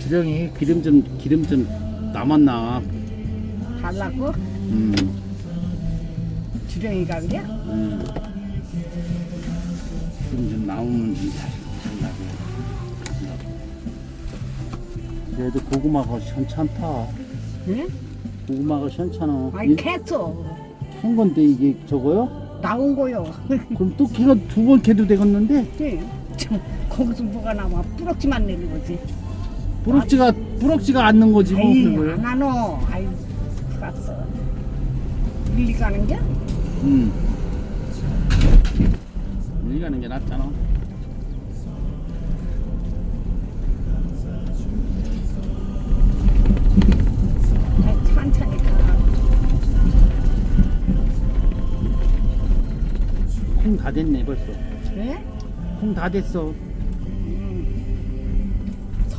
주령이 기름 좀 기름 좀 남았나? 달라고? 음, 주령이가 그래? 음. 기름 좀 남으면 좀 달- 달라고. 그래도 고구마가 괜찮다. 응? 고구마가 괜찮아. 아이 캐서 캔 건데 이게 저거요? 나온 거요. 그럼 또 걔가 두번 캐도 되겠는데? 예. 저, 거기서 뭐가 나와 뿌럭지만 내는 거지. 부럭지가 부럭지가 않는 거지 뭐 에이 그거요? 안 하노. 아이 풀었어. 밀리 가는 게? 음. 여기 가는 게 낫잖아. 아이, 천천히 가. 콩 다 됐네 벌써. 예? 콩다 됐어.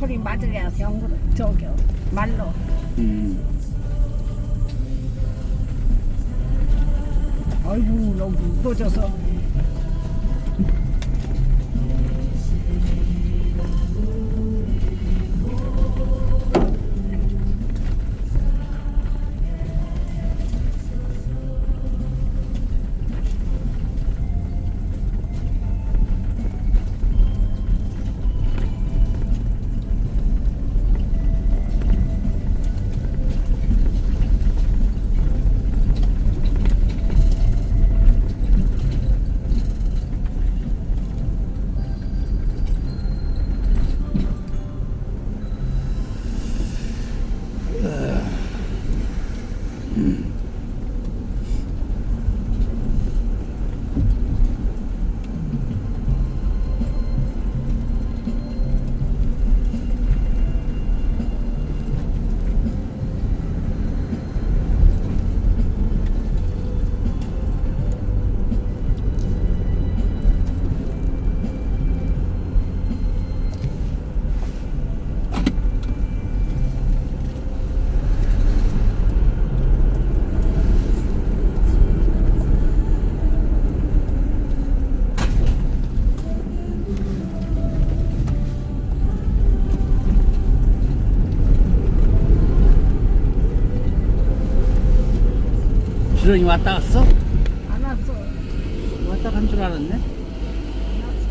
음. 소리 맞으려 병으로 저기요 말로. 음. 아이고 너무 무거워져서. 왔다 갔어? 안 왔어. 왔다 간 줄 알았네. 안 왔어.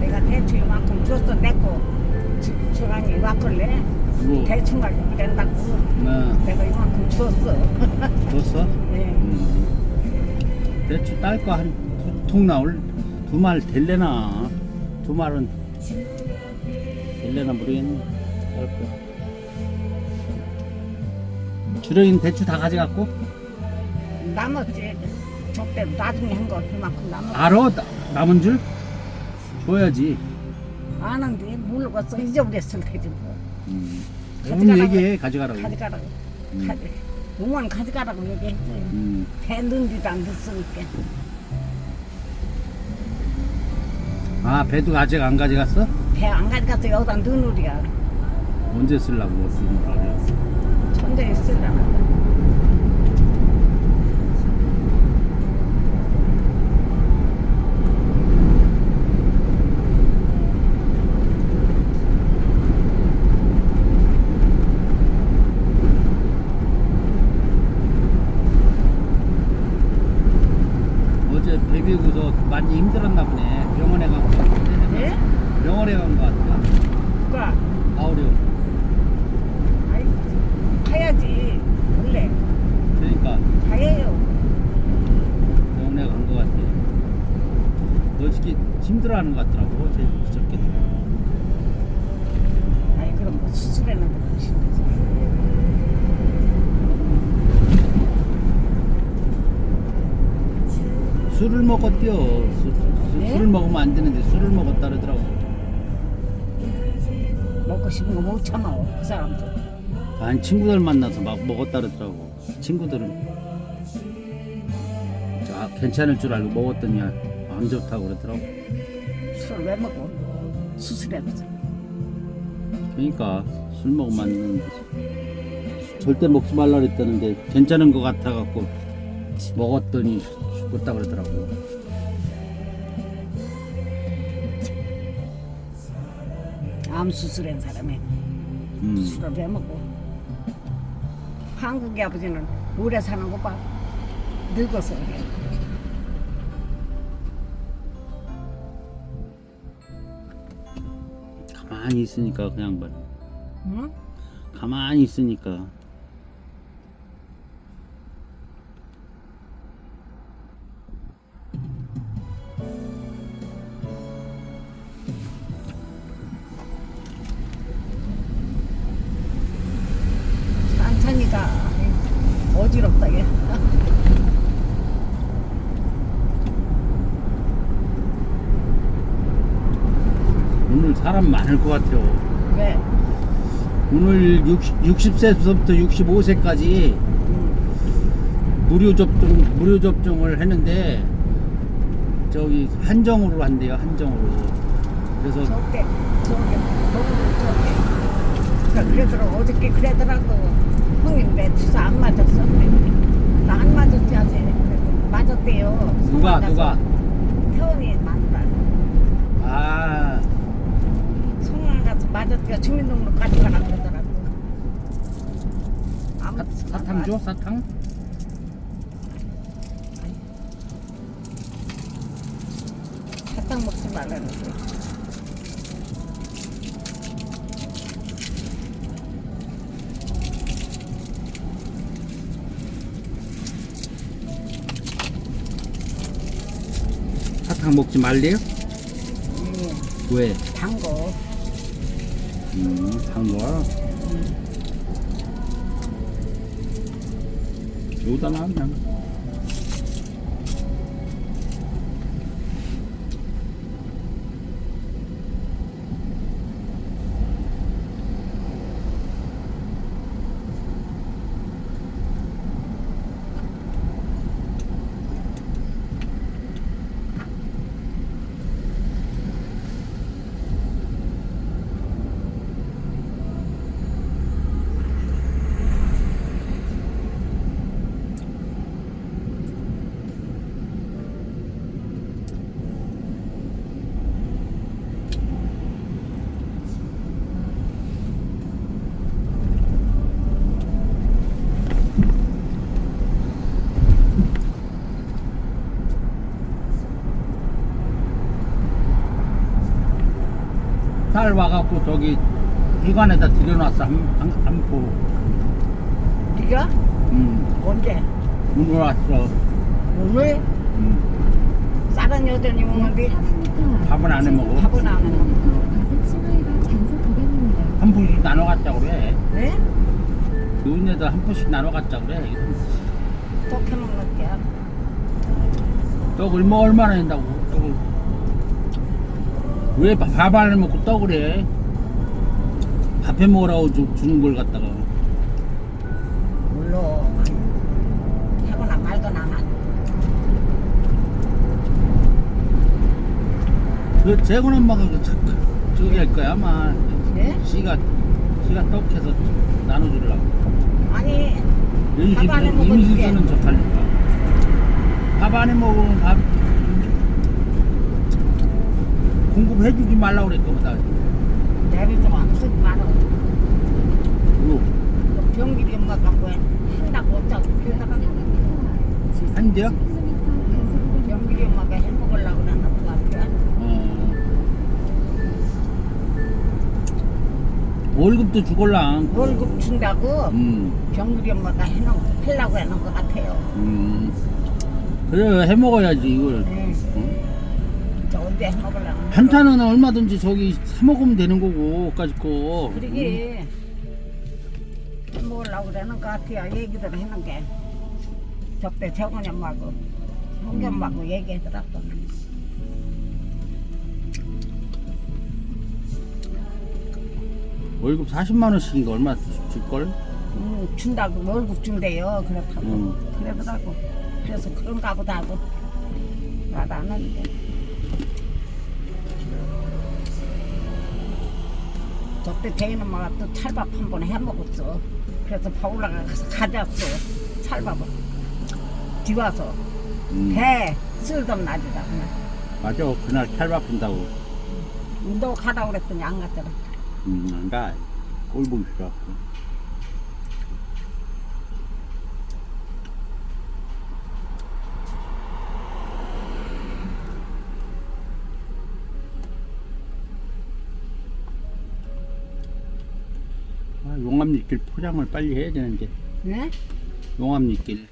내가 대충 이만큼 줬어 내거 주간이 이만큼래 뭐? 대충 가지고 된다고 네. 내가 이만큼 줬어 줬어? 네. 음. 대추 딸 거 한 두 통 나올 두 말 될래나? 두 말은 될래나 모르겠네. 딸 거. 주령이는 대추 다 가져갔고? 남았지 저때 나중에 한거 이만큼 남았 알아? 나- 남은 줄? 줘야지. 아는데 모르겠어. 잊어버렸을 테지 뭐. 음. 가져가라고 얘기해. 가져가라고. 가져가라고. 음. 가져 응원 가져가라고 얘기했지 음. 배는지도 안 듣으니까 아 배도 아직 안 가져갔어? 배 안 가져가서 여기다 넣은 우리가 언제 쓰려고 지금 말이야. 천장에 쓰려나 어제 베비고서 많이 힘들었나 보네. 병원에 가고. 예? 병원에 간 거 같아. 누가 아우려. 아이 가야지 원래 그러니까 가야요 병원에 간 거 같아. 솔직히 힘들어하는 것 같더라고. 어제 그저께. 아이 그럼 뭐 수술에는 들어오신 거지 술을 먹었대요. 술, 술, 네? 술을 먹으면 안 되는데 술을 먹었다 그러더라고. 먹고 싶은 거 못 참아 그 사람들 아니 친구들 만나서 막 먹었다 그러더라고. 친구들은 아 괜찮을 줄 알고 먹었더니 안 좋다고 그러더라고. 술 왜 먹어 수술해서 그러니까 술 먹으면 안 되는데 절대 먹지 말라 그랬다는데 괜찮은 것 같아 갖고 먹었더니 죽었다 그러더라고. 암 수술한 사람이 음. 술을 왜 먹어 한국의 아버지는 오래 사는 거 봐 늙어서 그래 가만히 있으니까 그냥 말. 응? 가만히 있으니까 오늘 사람 많을 것 같아요. 왜? 오늘 60, 60세부터 65세까지 응. 무료 접종 무료 접종을 했는데 저기 한정으로 한대요 한정으로 그래서 저게 저게 저게 저게 그래더라 어저께 그러더라고 형님 왜 주사 안 맞았어? 나 안 맞았지 하세요 그래도 맞았대요 누가 누가 태원이 맞다 아 맞았대요 주민등록까지 가라 그러더라고. 아무 사, 사탕 줘? 사탕? 사탕 먹지 말라는데 사탕 먹지 말래요? 음, 왜? 단 거 음, 단 거야. 여기다 쌀 와갖고 저기 이관에다 들여놨어 한, 한, 한 포. 네가 음, 언제 오늘 왔어. 오늘 음, 쌀은 여전히 먹는데 밥은 안 해 먹어. 밥은 안 먹어 한 포씩 나눠 갖자 그래. 왜? 요인에다 한 포씩 나눠 갖자 그래. 먹는 게야 떡을 뭐 얼마나 떡을 왜 밥안해 먹고 떡을 해 밥해 먹으라고 주, 주는 걸 갖다가 물론 하거나 말거나. 그 재건 엄마가 그 저- 저기 할 거야 아마 예? 씨가 씨가 떡해서 나눠주려고 아니 밥안해 먹어줄게. 임시서는 좋다니까 밥안해 먹으면 밥 공급해주지 말라고 그랬거든 내비도 안 쓰지 말아 뭐 병길이 엄마가 뭐 한다고 어쩌고 그러다가 한대요? 병길이 엄마가 해먹으려고 그러나 그 같아 어. 월급도 주걸랑 월급 준다고 음. 병길이 엄마가 해놓 하려고 해놓은 것 같아요 음. 그래 해 먹어야지 이걸. 응. 언제 해먹으려고 한탄은 얼마든지 저기 사 먹으면 되는 거고 까짓 거. 그러게 해먹으려고 그러는 것 같아요 얘기들 하는 게 적대 재건이 엄마고 홍겸하고 얘기하더라고. 월급 40만 원씩인가 얼마 줄걸? 음, 준다고 월급 준대요. 그렇다고 음. 그러더라고. 그래서 그런가 보다 하고 나도 안 하는데. 저때 대인 엄마가 또 찰밥 한 번 해 먹었어. 그래서 바울라가 가서 가져왔어. 찰밥을. 뒤와서 음. 배 쓸던 날이다 그날. 맞아 그날 탈바푼다고 너 가라 그랬더니 안 갔더라. 음, 안가 꼴 보기 싫어 용암리길 포장을 빨리 해야 되는데 네? 용암리길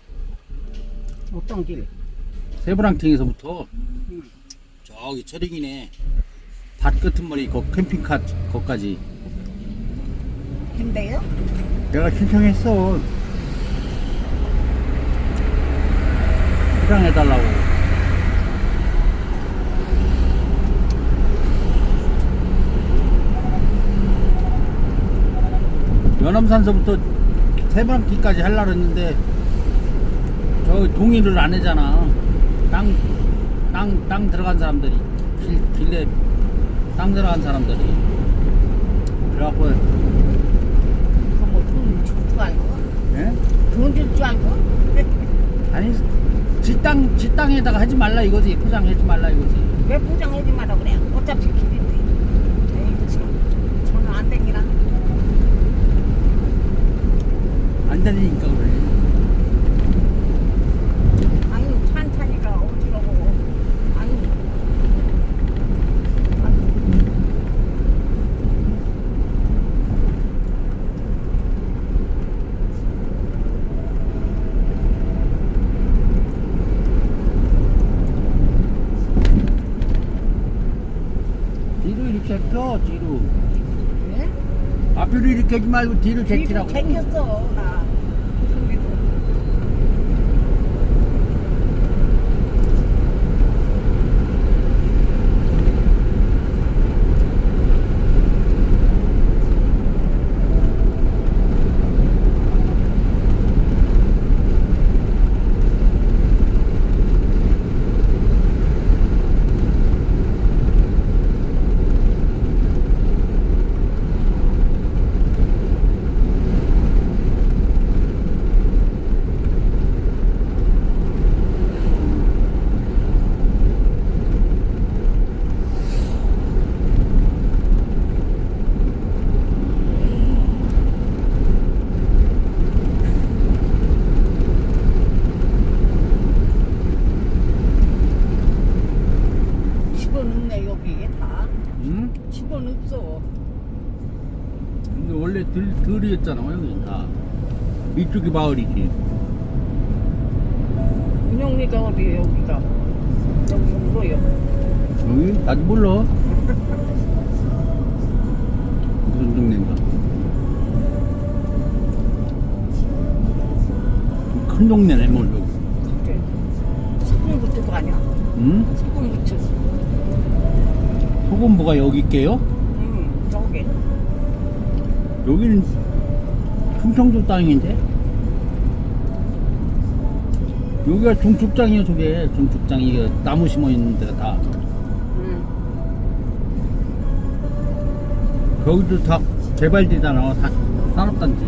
어떤 길? 세브랑팅에서부터 음. 저기 철익이네 밭 끝은 머리 그 캠핑카 거까지 힘대요? 내가 신청했어 포장해달라고 연암산서부터 세방기까지 하려고 했는데 저 동의를 안 하잖아 땅, 땅, 땅 들어간 사람들이 길, 길에 땅 들어간 사람들이 그래갖고 그거 뭐돈줄줄 알고? 예? 돈줄줄 알고? 아니 지 땅, 지 땅에다가 하지 말라 이거지 포장하지 말라 이거지 왜 포장하지 마라 그래? 어차피 길인데. 에이 참. 저는 안 댕기나? 안 되니까 그래 아니 찬찬이가 어지러워. 아니. 아니. 뒤로 이렇게 펴 뒤로 왜? 앞으로 이렇게 하지 말고 뒤로 뒤로 제끼라고 제꼈어 나. 근데도 집어넣네 여기 다. 응? 집어넣었어. 근데 원래 들, 들이었잖아 여기 다 이쪽이 마을이지 은영이가 어디에 여기가? 여기 울어요. 여기? 나도 몰라 무슨 동네인가 큰 동네네 뭘 여기 그때 소금부터가 아니야. 응? 소금부터. 소금부가 여기 있게요? 응, 저기. 여기는 충청도 땅인데? 여기가 중축장이요 저게. 중축장 이게 나무 심어 있는 데가 다. 응. 거기도 다 개발되잖아 다 산업단지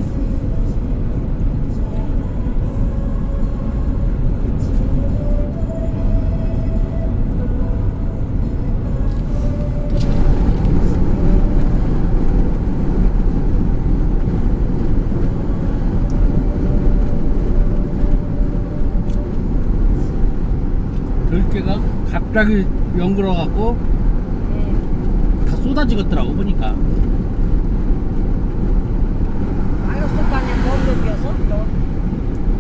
들깨가 갑자기 연그러 갖고 응. 다 쏟아지겠더라고 보니까. 말랐을 거 아니야, 뭔 놈이어서? 너?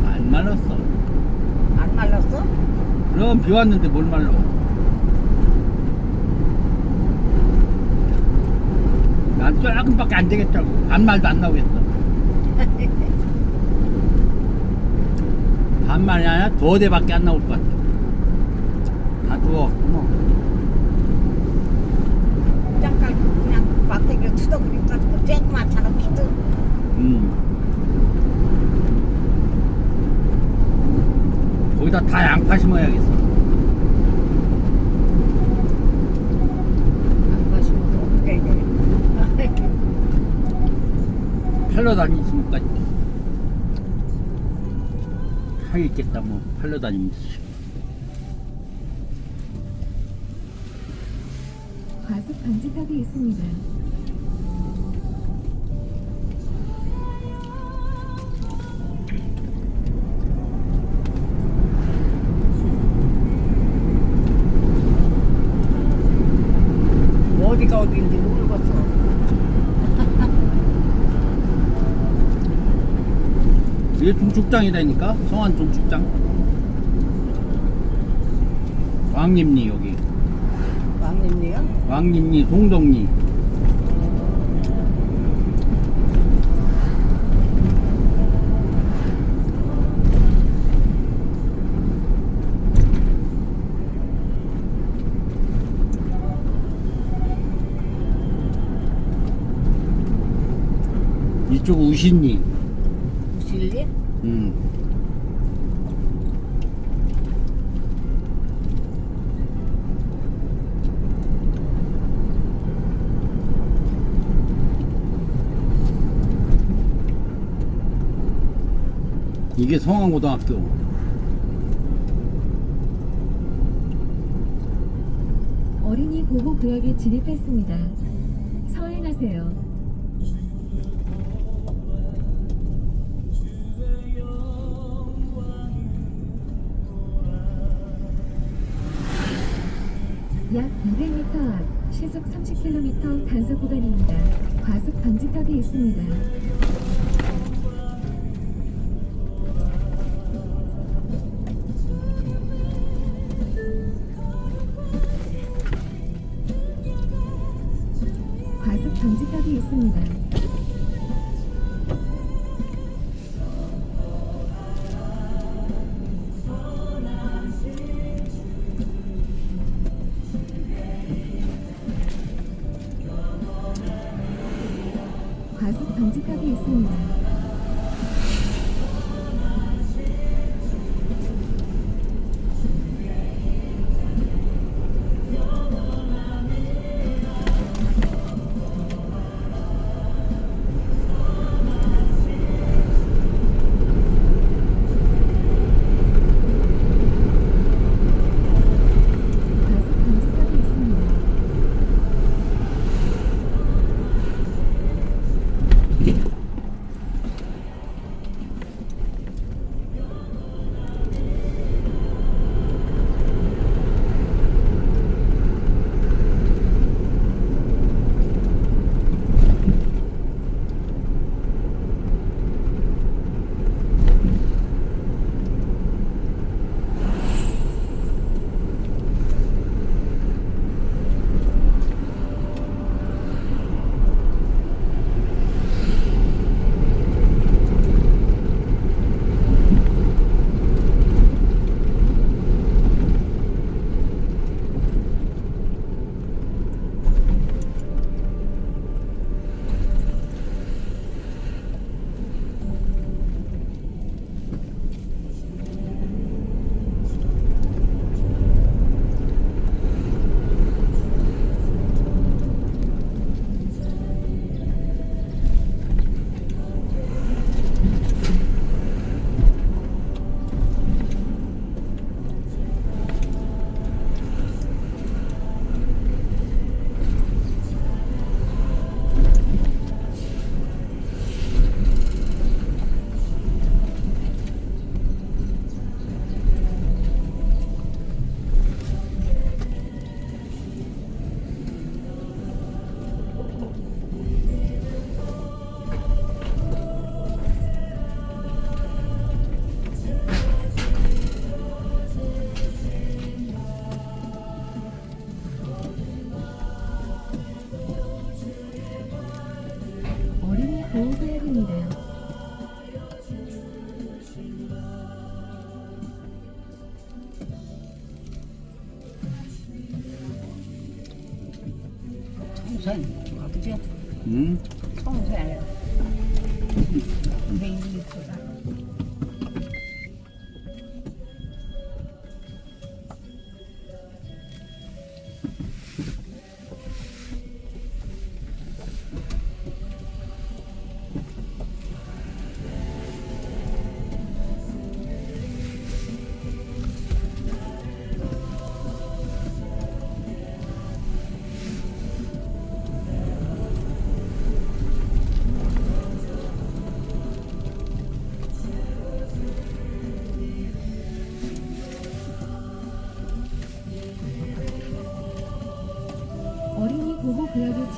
안 말랐어. 안 말랐어? 그럼 비 왔는데 뭘 말라? 난 조금밖에 안 되겠다고. 반말도 안 나오겠어. 반말이 아니라 두 대밖에 안 나올 것 같아 다 주웠구먼. 잠깐 그냥 막대기로 투덕거리 가지고 쬐그맣잖아 키도 음. 거기다 다 양파 심어야겠어. 안 마시면 어떻게. 돼 팔러 다니시니까 하겠다 뭐. 팔러 다니면 과속 방지턱이 있습니다. 어디가 어디인지 모르겠어 이게 중축장이라니까 성안 중축장. 왕림리 여기. 왕림리 동덕리. 이쪽 우신리. 실리? 음. 이게 성안고등학교. 어린이 보호 구역에 진입했습니다. 서행하세요. 약 200m 앞 시속 30km 단속 구간입니다. 과속 방지턱이 있습니다. 과속 방지턱이 있습니다.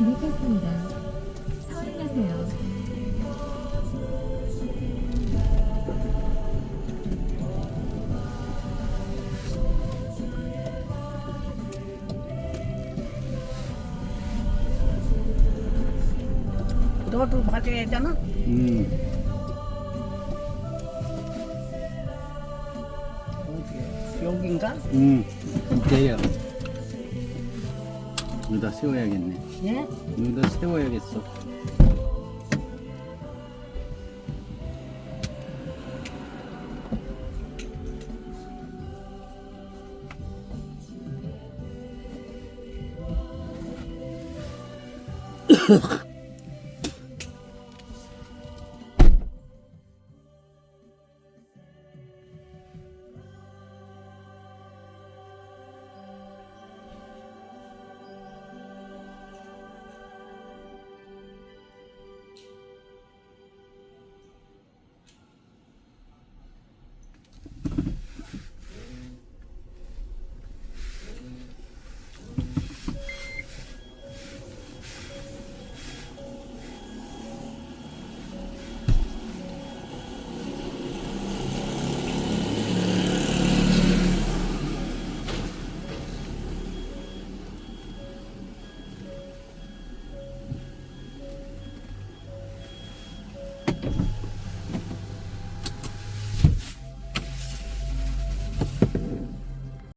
진입했습니다. 서행하세요. 너도 봐줘야 되나? 응. 어디 여긴가? 응. 이때요. 여기다 세워야겠네. 예? 여기다 세워야겠어.